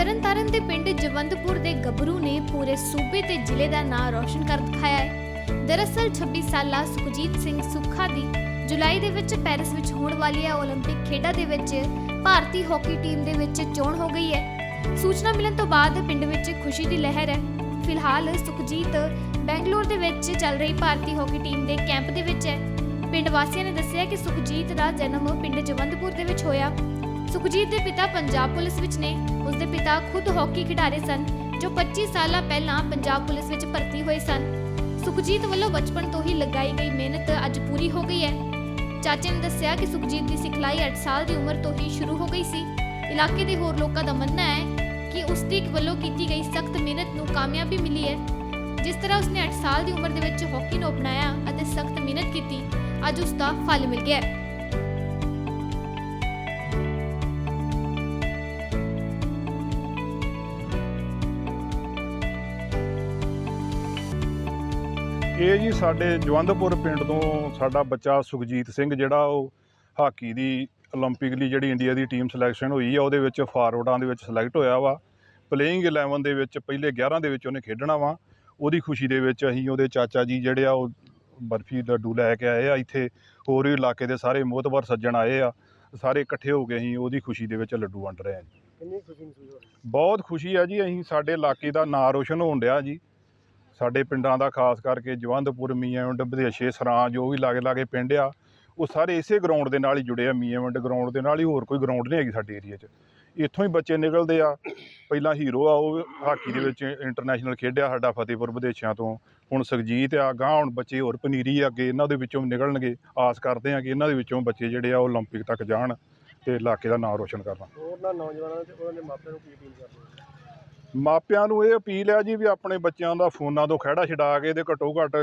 ਤਰਨਤਾਰਨ ਦੇ ਪਿੰਡ ਜਵੰਦਪੁਰ ਦੇ ਗੱਭਰੂ ਨੇ ਪੂਰੇ ਸੂਬੇ ਤੇ ਜ਼ਿਲ੍ਹੇ ਦਾ ਨਾਂ ਰੌਸ਼ਨ ਕਰ ਦਿਖਾਇਆ ਹੈ ਦਰਅਸਲ 26 ਸਾਲਾ ਸੁਖਜੀਤ ਸਿੰਘ ਸੁੱਖਾ ਦੀ ਜੁਲਾਈ ਦੇ ਵਿੱਚ ਪੈਰਿਸ ਵਿੱਚ ਹੋਣ ਵਾਲੀਆਂ 올림픽 ਖੇਡਾਂ ਦੇ ਵਿੱਚ ਭਾਰਤੀ ਹਾਕੀ ਟੀਮ ਦੇ ਵਿੱਚ ਚੋਣ ਹੋ ਗਈ ਹੈ ਸੂਚਨਾ ਮਿਲਣ ਤੋਂ ਬਾਅਦ ਪਿੰਡ ਵਿੱਚ ਖੁਸ਼ੀ ਦੀ ਲਹਿਰ ਹੈ ਫਿਲਹਾਲ ਸੁਖਜੀਤ ਬੈਂਗਲੌਰ ਦੇ ਵਿੱਚ ਚੱਲ ਰਹੀ ਭਾਰਤੀ ਹਾਕੀ ਟੀਮ ਦੇ ਕੈਂਪ ਦੇ ਵਿੱਚ ਹੈ ਪਿੰਡ ਵਾਸੀਆਂ ਨੇ ਦੱਸਿਆ ਕਿ ਸੁਖਜੀਤ ਦਾ ਜਨਮ ਪਿੰਡ ਜਵੰਦਪੁਰ ਦੇ ਵਿੱਚ ਹੋਇਆ ਸੁਖਜੀਤ ਦੇ ਪਿਤਾ ਪੰਜਾਬ ਪੁਲਿਸ ਵਿੱਚ ਨੇ। ਉਸ ਦੇ ਪਿਤਾ ਖੁਦ ਹਾਕੀ ਖਿਡਾਰੀ ਸਨ, ਜੋ 25 ਸਾਲਾਂ ਪਹਿਲਾਂ ਪੰਜਾਬ ਪੁਲਿਸ ਵਿੱਚ ਭਰਤੀ ਹੋਏ ਸਨ। ਸੁਖਜੀਤ ਵੱਲੋਂ ਬਚਪਨ ਤੋਂ ਹੀ ਲਗਾਈ ਗਈ ਮਿਹਨਤ ਅੱਜ ਪੂਰੀ ਹੋ ਗਈ ਹੈ। ਚਾਚੇ ਨੇ ਦੱਸਿਆ ਕਿ ਸੁਖਜੀਤ ਦੀ ਸਿਖਲਾਈ 8 ਸਾਲ ਦੀ ਉਮਰ ਤੋਂ ਹੀ ਸ਼ੁਰੂ ਹੋ ਗਈ ਸੀ। ਇਲਾਕੇ ਦੇ ਹੋਰ ਲੋਕਾਂ ਦਾ ਮੰਨਣਾ ਹੈ ਕਿ ਉਸ ਦੀ ਵੱਲੋਂ ਕੀਤੀ ਗਈ ਸਖਤ ਮਿਹਨਤ ਨੂੰ ਕਾਮਯਾਬੀ ਮਿਲੀ ਹੈ। ਜਿਸ ਤਰ੍ਹਾਂ ਉਸਨੇ 8 ਸਾਲ ਦੀ ਉਮਰ ਦੇ ਵਿੱਚ ਹਾਕੀ ਨੂੰ ਅਪਣਾਇਆ ਅਤੇ ਸਖਤ ਮਿਹਨਤ ਕੀਤੀ, ਅੱਜ ਉਸ ਦਾ ਫਲ ਮਿਲ ਗਿਆ ਹੈ। ਇਹ ਜੀ ਸਾਡੇ ਜਵੰਦਪੁਰ ਪਿੰਡ ਤੋਂ ਸਾਡਾ ਬੱਚਾ ਸੁਖਜੀਤ ਸਿੰਘ ਜਿਹੜਾ ਉਹ ਹਾਕੀ ਦੀ 올림픽 ਲਈ ਜਿਹੜੀ ਇੰਡੀਆ ਦੀ ਟੀਮ ਸਿਲੈਕਸ਼ਨ ਹੋਈ ਆ ਉਹਦੇ ਵਿੱਚ ਫਾਰਵਰਡਾਂ ਦੇ ਵਿੱਚ ਸਿਲੈਕਟ ਹੋਇਆ ਵਾ ਪਲੇਇੰਗ 11 ਦੇ ਵਿੱਚ ਪਹਿਲੇ 11 ਦੇ ਵਿੱਚ ਉਹਨੇ ਖੇਡਣਾ ਵਾ ਉਹਦੀ ਖੁਸ਼ੀ ਦੇ ਵਿੱਚ ਅਸੀਂ ਉਹਦੇ ਚਾਚਾ ਜੀ ਜਿਹੜੇ ਆ ਉਹ ਬਰਫੀ ਲੱਡੂ ਲੈ ਕੇ ਆਏ ਆ ਇੱਥੇ ਹੋਰ ਵੀ ਇਲਾਕੇ ਦੇ ਸਾਰੇ ਮੋਹਤਬਰ ਸੱਜਣ ਆਏ ਆ ਸਾਰੇ ਇਕੱਠੇ ਹੋ ਕੇ ਅਸੀਂ ਉਹਦੀ ਖੁਸ਼ੀ ਦੇ ਵਿੱਚ ਲੱਡੂ ਵੰਡ ਰਹੇ ਹਾਂ ਜੀ ਕਿੰਨੀ ਖੁਸ਼ੀ ਮਹਿਸੂਸ ਹੋ ਰਹੀ ਹੈ ਬਹੁਤ ਖੁਸ਼ੀ ਆ ਜੀ ਅਸੀਂ ਸਾਡੇ ਇਲਾਕੇ ਦਾ ਨਾਂ ਰੋਸ਼ਨ ਹੋਣ ਡਿਆ ਜੀ ਸਾਡੇ ਪਿੰਡਾਂ ਦਾ ਖਾਸ ਕਰਕੇ ਜਵੰਦਪੁਰ ਮੀਆਂਵਿੰਡ ਬਧੇਸ਼ੇ ਸਰਾਂ ਜੋ ਵੀ ਲਾਗੇ ਲਾਗੇ ਪਿੰਡ ਆ ਉਹ ਸਾਰੇ ਇਸੇ ਗਰਾਊਂਡ ਦੇ ਨਾਲ ਹੀ ਜੁੜੇ ਆ ਮੀਆਂਵਿੰਡ ਗਰਾਊਂਡ ਦੇ ਨਾਲ ਹੀ ਹੋਰ ਕੋਈ ਗਰਾਊਂਡ ਨਹੀਂ ਹੈਗੀ ਸਾਡੇ ਏਰੀਆ 'ਚ ਇੱਥੋਂ ਹੀ ਬੱਚੇ ਨਿਕਲਦੇ ਆ ਪਹਿਲਾਂ ਹੀਰੋ ਆ ਉਹ ਹਾਕੀ ਦੇ ਵਿੱਚ ਇੰਟਰਨੈਸ਼ਨਲ ਖੇਡਿਆ ਸਾਡਾ ਫਤਿਹਪੁਰ ਵਿਦੇਸ਼ਾਂ ਤੋਂ ਹੁਣ ਸੁਖਜੀਤ ਆ ਗਾਂ ਹੁਣ ਬੱਚੇ ਹੋਰ ਪਨੀਰੀ ਆ ਅੱਗੇ ਇਹਨਾਂ ਦੇ ਵਿੱਚੋਂ ਨਿਕਲਣਗੇ ਆਸ ਕਰਦੇ ਆ ਕਿ ਇਹਨਾਂ ਦੇ ਵਿੱਚੋਂ ਬੱਚੇ ਜਿਹੜੇ ਆ ਉਹ 올림픽 ਤੱਕ ਜਾਣ ਤੇ ਇਲਾਕੇ ਦਾ ਨਾਮ ਰੋਸ਼ਨ ਕਰਨ ਹੋਰ ਨਾ ਨੌਜਵਾਨਾਂ ਤੇ ਉਹਨਾਂ ਦੇ ਮਾਪਿਆਂ ਨੂੰ ਕੀ ਅਪੀਲ ਕਰਦੇ ਹੋ ਮਾਪਿਆਂ ਨੂੰ ਇਹ ਅਪੀਲ ਹੈ ਜੀ ਵੀ ਆਪਣੇ ਬੱਚਿਆਂ ਦਾ ਫੋਨਾਂ ਤੋਂ ਖਹਿੜਾ ਛਡਾ ਕੇ ਤੇ ਘੱਟੋ ਘੱਟ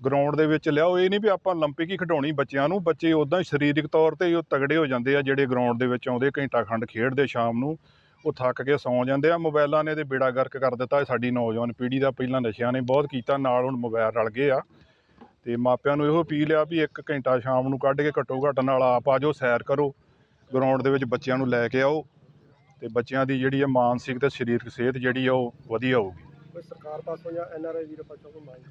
ਗਰਾਊਂਡ ਦੇ ਵਿੱਚ ਲਿਆਓ ਇਹ ਨਹੀਂ ਵੀ ਆਪਾਂ 올림픽 ਹੀ ਖਿਡਾਉਣੀ ਬੱਚਿਆਂ ਨੂੰ ਬੱਚੇ ਉਦਾਂ ਹੀ ਸਰੀਰਕ ਤੌਰ ਤੇ ਹੀ ਉਹ ਤਗੜੇ ਹੋ ਜਾਂਦੇ ਆ ਜਿਹੜੇ ਗਰਾਊਂਡ ਦੇ ਵਿੱਚ ਆਉਂਦੇ ਘੰਟਾ ਖੰਡ ਖੇਡਦੇ ਸ਼ਾਮ ਨੂੰ ਉਹ ਥੱਕ ਕੇ ਸੌਂ ਜਾਂਦੇ ਆ ਮੋਬਾਈਲਾਂ ਨੇ ਤੇ ਬੇੜਾ ਗਰਕ ਕਰ ਦਿੱਤਾ ਸਾਡੀ ਨੌਜਵਾਨ ਪੀੜ੍ਹੀ ਦਾ ਪਹਿਲਾਂ ਨਸ਼ਿਆਂ ਨੇ ਬਹੁਤ ਕੀਤਾ ਨਾਲ ਹੁਣ ਮੋਬਾਈਲ ਰਲ ਗਏ ਆ ਤੇ ਮਾਪਿਆਂ ਨੂੰ ਇਹੋ ਅਪੀਲ ਆ ਵੀ ਇੱਕ ਘੰਟਾ ਸ਼ਾਮ ਨੂੰ ਕੱਢ ਕੇ ਘੱਟੋ ਘੱਟ ਨਾਲ ਆਪ ਆ ਜਾਓ ਸੈਰ ਕਰੋ ਗਰਾਊਂਡ ਦੇ ਵਿੱਚ ਬੱਚਿਆਂ ਨੂੰ ਲੈ ਕੇ ਆਓ ਤੇ ਬੱਚਿਆਂ ਦੀ ਜਿਹੜੀ ਹੈ ਮਾਨਸਿਕ ਤੇ ਸਰੀਰਕ ਸਿਹਤ ਜਿਹੜੀ ਆ ਉਹ ਵਧੀਆ ਹੋਊਗੀ। ਕੋਈ ਸਰਕਾਰ ਪਾਸੋਂ ਜਾਂ ਐਨਆਰਆਈ ਵੀਰ ਪਾਸੋਂ ਕੋਈ ਮੰਗ?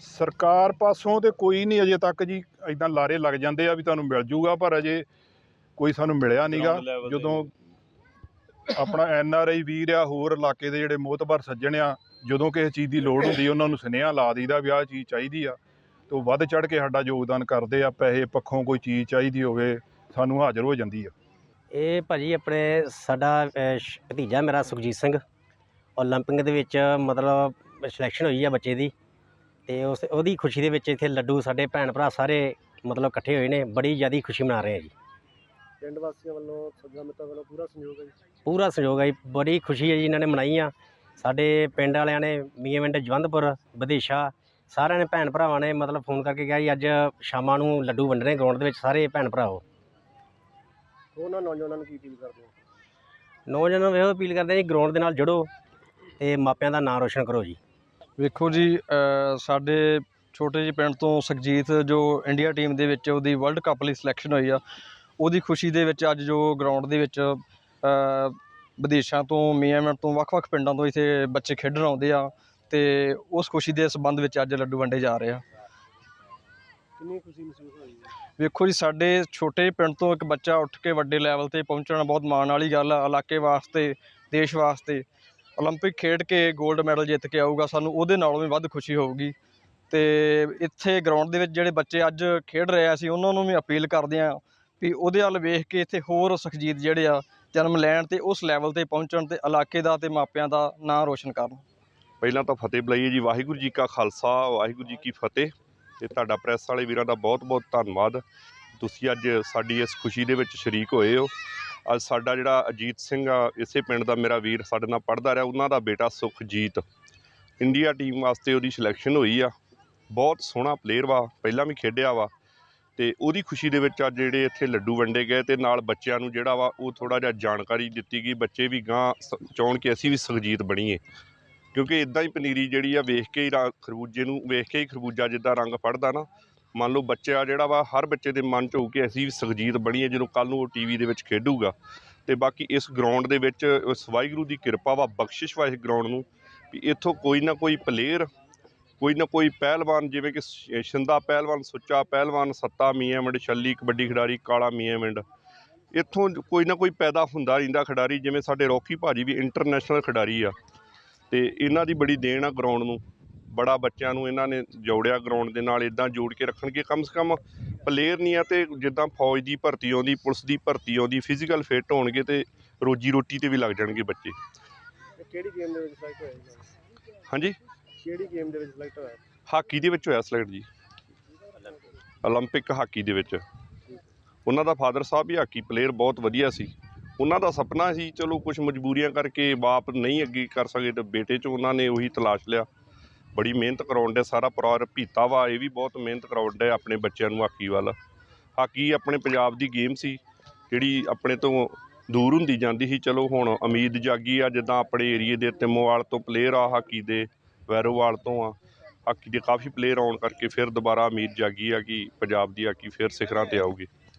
ਸਰਕਾਰ ਪਾਸੋਂ ਤੇ ਕੋਈ ਨਹੀਂ ਅਜੇ ਤੱਕ ਜੀ ਇਦਾਂ ਲਾਰੇ ਲੱਗ ਜਾਂਦੇ ਆ ਵੀ ਤੁਹਾਨੂੰ ਮਿਲ ਜੂਗਾ ਪਰ ਅਜੇ ਕੋਈ ਸਾਨੂੰ ਮਿਲਿਆ ਨਹੀਂਗਾ ਜਦੋਂ ਆਪਣਾ ਐਨ ਆਰ ਆਈ ਵੀਰ ਆ ਹੋਰ ਇਲਾਕੇ ਦੇ ਜਿਹੜੇ ਮੋਤਬਰ ਸੱਜਣ ਆ ਜਦੋਂ ਕਿਸੇ ਚੀਜ਼ ਦੀ ਲੋੜ ਹੁੰਦੀ ਉਹਨਾਂ ਨੂੰ ਸੁਨੇਹਾ ਲਾ ਦਈਦਾ ਵੀ ਆਹ ਚੀਜ਼ ਚਾਹੀਦੀ ਆ। ਤੇ ਉਹ ਵੱਧ ਚੜ ਕੇ ਸਾਡਾ ਯੋਗਦਾਨ ਕਰਦੇ ਆ ਪੈਸੇ ਪੱਖੋਂ ਕੋਈ ਚੀਜ਼ ਚਾਹੀਦੀ ਹੋਵੇ ਸਾਨੂੰ ਹਾਜ਼ਰ ਹੋ ਜਾਂਦੀ ਆ। ਇਹ ਭਾਜੀ ਆਪਣੇ ਸਾਡਾ ਅਹ, ਸ਼- ਭਤੀਜਾ ਮੇਰਾ ਸੁਖਜੀਤ ਸਿੰਘ 올림픽 ਦੇ ਵਿੱਚ ਮਤਲਬ ਸਿਲੈਕਸ਼ਨ ਹੋਈ ਆ ਬੱਚੇ ਦੀ ਤੇ ਉਸ ਉਹਦੀ ਖੁਸ਼ੀ ਦੇ ਵਿੱਚ ਇੱਥੇ ਲੱਡੂ ਸਾਡੇ ਭੈਣ ਭਰਾ ਸਾਰੇ ਮਤਲਬ ਇਕੱਠੇ ਹੋਏ ਨੇ ਬੜੀ ਜ਼ਿਆਦਾ ਖੁਸ਼ੀ ਮਨਾ ਰਹੇ ਆ ਜੀ ਪਿੰਡ ਵਾਸੀਆਂ ਵੱਲੋਂ ਸੱਜਣਾ ਮਿੱਤਰਾਂ ਵੱਲੋਂ ਪੂਰਾ ਸਹਿਯੋਗ ਹੈ ਜੀ ਪੂਰਾ ਸਹਿਯੋਗ ਹੈ ਜੀ ਬੜੀ ਖੁਸ਼ੀ ਹੈ ਜੀ ਇਹਨਾਂ ਨੇ ਮਨਾਈ ਆ ਸਾਡੇ ਪਿੰਡ ਵਾਲਿਆਂ ਨੇ ਮੀਆਂਵਿੰਡ ਜਵੰਦਪੁਰ ਵਿਦੇਸ਼ਾ ਸਾਰਿਆਂ ਨੇ ਭੈਣ ਭਰਾਵਾਂ ਨੇ ਮਤਲਬ ਫੋਨ ਕਰਕੇ ਕਿਹਾ ਜੀ ਅੱਜ ਸ਼ਾਮਾਂ ਨੂੰ ਲੱਡੂ ਵੰਡਣੇ ਗਰਾਊਂਡ ਦੇ ਵਿੱਚ ਸਾਰੇ ਭੈਣ ਭਰਾ ਹੋ ਹੋਰ ਨਾ ਨੌਜਵਾਨਾਂ ਨੂੰ ਕੀ ਅਪੀਲ ਕਰਦੇ ਹੋ? ਨੌਜਵਾਨਾਂ ਨੂੰ ਇਹੋ ਅਪੀਲ ਕਰਦੇ ਆ ਜੀ ਗਰਾਊਂਡ ਦੇ ਨਾਲ ਜੁੜੋ ਤੇ ਮਾਪਿਆਂ ਦਾ ਨਾਂ ਰੋਸ਼ਨ ਕਰੋ ਜੀ। ਵੇਖੋ ਜੀ ਅ, ਸਾਡੇ ਛੋਟੇ ਜਿਹੇ ਪਿੰਡ ਤੋਂ ਸੁਖਜੀਤ ਜੋ ਇੰਡੀਆ ਟੀਮ ਦੇ ਵਿੱਚ ਉਹਦੀ ਵਰਲਡ ਕੱਪ ਲਈ ਸਿਲੈਕਸ਼ਨ ਹੋਈ ਆ ਉਹਦੀ ਖੁਸ਼ੀ ਦੇ ਵਿੱਚ ਅੱਜ ਜੋ ਗਰਾਊਂਡ ਦੇ ਵਿੱਚ ਅ, ਵਿਦੇਸ਼ਾਂ ਤੋਂ ਮੀਆਂਮਿੰਟ ਤੋਂ ਵੱਖ-ਵੱਖ ਪਿੰਡਾਂ ਤੋਂ ਇੱਥੇ ਬੱਚੇ ਖੇਡਣ ਆਉਂਦੇ ਆ ਤੇ ਉਸ ਖੁਸ਼ੀ ਦੇ ਸੰਬੰਧ ਵਿੱਚ ਅੱਜ ਲੱਡੂ ਵੰਡੇ ਜਾ ਰਹੇ ਆ। ਕਿੰਨੀ ਖੁਸ਼ੀ ਮਹਿਸੂਸ ਹੋਈ ਵੇਖੋ ਜੀ ਸਾਡੇ ਛੋਟੇ ਪਿੰਡ ਤੋਂ ਇੱਕ ਬੱਚਾ ਉੱਠ ਕੇ ਵੱਡੇ ਲੈਵਲ ਤੇ ਪਹੁੰਚਣਾ ਬਹੁਤ ਮਾਣ ਵਾਲੀ ਗੱਲ ਆ ਇਲਾਕੇ ਵਾਸਤੇ ਦੇਸ਼ ਵਾਸਤੇ। 올림픽 ਖੇਡ ਕੇ 골ਡ ਮੈਡਲ ਜਿੱਤ ਕੇ ਆਊਗਾ ਸਾਨੂੰ ਉਹਦੇ ਨਾਲੋਂ ਵੀ ਵੱਧ ਖੁਸ਼ੀ ਹੋਊਗੀ। ਤੇ ਇੱਥੇ ਗਰਾਊਂਡ ਦੇ ਵਿੱਚ ਜਿਹੜੇ ਬੱਚੇ ਅੱਜ ਖੇਡ ਰਹੇ ਆ ਅਸੀਂ ਉਹਨਾਂ ਨੂੰ ਵੀ ਅਪੀਲ ਕਰਦੇ ਆ ਵੀ ਉਹਦੇ ਵੱਲ ਵੇਖ ਕੇ ਇੱਥੇ ਹੋਰ ਸੁਖਜੀਤ ਜਿਹੜੇ ਆ ਜਨਮ ਲੈਣ ਤੇ ਉਸ ਲੈਵਲ ਤੇ ਪਹੁੰਚਣ ਤੇ ਇਲਾਕੇ ਦਾ ਤੇ ਮਾਪਿਆਂ ਦਾ ਨਾਂ ਰੋਸ਼ਨ ਕਰਨ। ਪਹਿਲਾਂ ਤਾਂ ਫਤਿਹ ਬੁਲਾਈਏ ਜੀ ਵਾਹਿਗੁਰੂ ਜੀ ਕਾ ਖਾਲਸਾ ਵਾਹਿਗੁਰੂ ਜੀ ਕੀ ਫਤਿਹ। ਤੇ ਤੁਹਾਡਾ ਪ੍ਰੈਸ ਵਾਲੇ ਵੀਰਾਂ ਦਾ ਬਹੁਤ-ਬਹੁਤ ਧੰਨਵਾਦ। ਤੁਸੀਂ ਅੱਜ ਸਾਡੀ ਇਸ ਖੁਸ਼ੀ ਦੇ ਵਿੱਚ ਸ਼ਰੀਕ ਹੋਏ ਹੋ। ਅੱਜ ਸਾਡਾ ਜਿਹੜਾ ਅਜੀਤ ਸਿੰਘ ਆ, ਇਸੇ ਪਿੰਡ ਦਾ ਮੇਰਾ ਵੀਰ ਸਾਡੇ ਨਾਲ ਪੜ੍ਹਦਾ ਰਿਹਾ, ਉਹਨਾਂ ਦਾ ਬੇਟਾ ਸੁਖਜੀਤ। ਇੰਡੀਆ ਟੀਮ ਵਾਸਤੇ ਉਹਦੀ ਸਿਲੈਕਸ਼ਨ ਹੋਈ ਆ। ਬਹੁਤ ਸੋਹਣਾ ਪਲੇਅਰ ਵਾ, ਪਹਿਲਾਂ ਵੀ ਖੇਡਿਆ ਵਾ। ਤੇ ਉਹਦੀ ਖੁਸ਼ੀ ਦੇ ਵਿੱਚ ਅੱਜ ਜਿਹੜੇ ਇੱਥੇ ਲੱਡੂ ਵੰਡੇ ਗਏ ਤੇ ਨਾਲ ਬੱਚਿਆਂ ਨੂੰ ਜਿਹੜਾ ਵਾ, ਉਹ ਥੋੜਾ ਜਿਹਾ ਜਾਣਕਾਰੀ ਦਿੱਤੀ ਗਈ, ਬੱਚੇ ਵੀ ਗਾਂ ਸ- ਚਾਹੁਣ ਕਿ ਅਸੀਂ ਵੀ ਸੁਖਜੀਤ ਬਣੀਏ। ਕਿਉਂਕਿ ਇਦਾਂ ਹੀ ਪਨੀਰੀ ਜਿਹੜੀ ਆ ਵੇਖ ਕੇ ਹੀ ਰਾ- ਖਰਬੂਜੇ ਨੂੰ, ਵੇਖ ਕੇ ਹੀ ਖਰਬੂਜਾ ਜਿੱਦਾਂ ਰੰਗ ਫੜਦਾ ਨਾ, ਮੰਨ ਲਓ ਬੱਚਾ ਜਿਹੜਾ ਵਾ, ਹਰ ਬੱਚੇ ਦੇ ਮਨ 'ਚ ਹੋਊ ਕਿ ਅਸੀਂ ਵੀ ਸੁਖਜੀਤ ਬਣੀਏ, ਜਦੋਂ ਕੱਲ ਨੂੰ ਉਹ ਟੀਵੀ ਦੇ ਵਿੱਚ ਖੇਡੂਗਾ। ਤੇ ਬਾਕੀ ਇਸ ਗਰਾਊਂਡ ਦੇ ਵਿੱਚ ਉਸ ਵਾਹਿਗੁਰੂ ਦੀ ਕਿਰਪਾ ਵਾ, ਬਖਸ਼ਿਸ਼ ਵਾ ਇਸ ਗਰਾਊਂਡ ਨੂੰ, ਵੀ ਇੱਥੋਂ ਕੋਈ ਨਾ ਕੋਈ ਪਲੇਅਰ ਕੋਈ ਨਾ ਕੋਈ ਪਹਿਲਵਾਨ, ਜਿਵੇਂ ਕਿ ਸ਼- ਸ਼ਿੰਦਾ ਪਹਿਲਵਾਨ, ਸੁੱਚਾ ਪਹਿਲਵਾਨ, ਸੱਤਾ ਮੀਆਂ ਮਿੰਡ ਛੱਲੀ ਕਬੱਡੀ ਖਿਡਾਰੀ, ਕਾਲਾ ਮੀਆਂ ਮਿੰਡ ਇੱਥੋਂ ਕੋਈ ਨਾ ਕੋਈ ਪੈਦਾ ਹੁੰਦਾ ਰਹਿੰਦਾ ਖਿਡਾਰੀ, ਜਿਵੇਂ ਸਾਡੇ ਰੌਕੀ ਭਾਜੀ ਵੀ ਇੰਟਰਨੈਸ਼ਨਲ ਖਿਡਾਰੀ ਆ। ਤੇ ਇਹਨਾਂ ਦੀ ਬੜੀ ਦੇਣ ਆ ਗਰਾਊਂਡ ਨੂੰ ਬੜਾ ਬੱਚਿਆਂ ਨੂੰ ਇਹਨਾਂ ਨੇ ਜੋੜਿਆ ਗਰਾਊਂਡ ਦੇ ਨਾਲ ਇਦਾਂ ਜੋੜ ਕੇ ਰੱਖਣਗੇ ਕਮ ਸੇ ਕਮ ਪਲੇਅਰ ਨਹੀਂ ਆ ਤੇ ਜਿੱਦਾਂ ਫੌਜ ਦੀ ਭਰਤੀ ਆਉਂਦੀ ਪੁਲਿਸ ਦੀ ਭਰਤੀ ਆਉਂਦੀ ਫਿਜ਼ੀਕਲ ਫਿੱਟ ਹੋਣਗੇ ਤੇ ਰੋਜੀ ਰੋਟੀ ਤੇ ਵੀ ਲੱਗ ਜਾਣਗੇ ਬੱਚੇ ਇਹ ਕਿਹੜੀ ਗੇਮ ਦੇ ਵਿੱਚ ਸਿਲੈਕਟ ਹੋਇਆ ਜੀ ਹਾਂਜੀ ਕਿਹੜੀ ਗੇਮ ਦੇ ਵਿੱਚ ਸਿਲੈਕਟ ਹੋਇਆ ਹਾਕੀ ਦੇ ਵਿੱਚ ਹੋਇਆ ਸਿਲੈਕਟ ਜੀ 올림픽 ਹਾਕੀ ਦੇ ਵਿੱਚ ਉਹਨਾਂ ਦਾ ਫਾਦਰ ਸਾਹਿਬ ਵੀ ਹਾਕੀ ਪਲੇਅਰ ਬਹੁਤ ਵਧੀਆ ਸੀ ਉਹਨਾਂ ਦਾ ਸੁਪਨਾ ਸੀ, ਚਲੋ ਕੁਝ ਮਜਬੂਰੀਆਂ ਕਰਕੇ ਬਾਪ ਨਹੀਂ ਅੱਗੇ ਕਰ ਸਕੇ ਤੇ ਬੇਟੇ 'ਚ ਉਹਨਾਂ ਨੇ ਉਹੀ ਤਲਾਸ਼ ਲਿਆ। ਬੜੀ ਮਿਹਨਤ ਕਰਾਉਂਦੇ ਸਾਰਾ ਪਰਿਵਾਰ, ਭੀਤਾ ਵਾ, ਇਹ ਵੀ ਬਹੁਤ ਮਿਹਨਤ ਕਰਾਉਂਦੇ ਆਪਣੇ ਬੱਚਿਆਂ ਨੂੰ ਹਾਕੀ ਵੱਲ। ਹਾਕੀ ਆਪਣੇ ਪੰਜਾਬ ਦੀ ਗੇਮ ਸੀ, ਜਿਹੜੀ ਆਪਣੇ ਤੋਂ ਦੂਰ ਹੁੰਦੀ ਜਾਂਦੀ ਸੀ। ਚਲੋ ਹੁਣ ਉਮੀਦ ਜਾਗੀ ਆ, ਜਿੱਦਾਂ ਆਪਣੇ ਏਰੀਏ ਦੇ ਤਿੰਮੋਵਾਲ ਤੋਂ ਪਲੇਅਰ ਆ ਹਾਕੀ ਦੇ, ਵੈਰੋਵਾਲ ਤੋਂ ਆ, ਹਾਕੀ ਦੇ ਕਾਫੀ ਪਲੇਅਰ ਆਉਣ ਕਰਕੇ ਫਿਰ ਦੁਬਾਰਾ ਉਮੀਦ ਜਾਗੀ ਆ ਕਿ ਪੰਜਾਬ ਦੀ ਹਾਕੀ ਫਿਰ ਸਿਖਰਾਂ ਤੇ ਆਊਗੀ।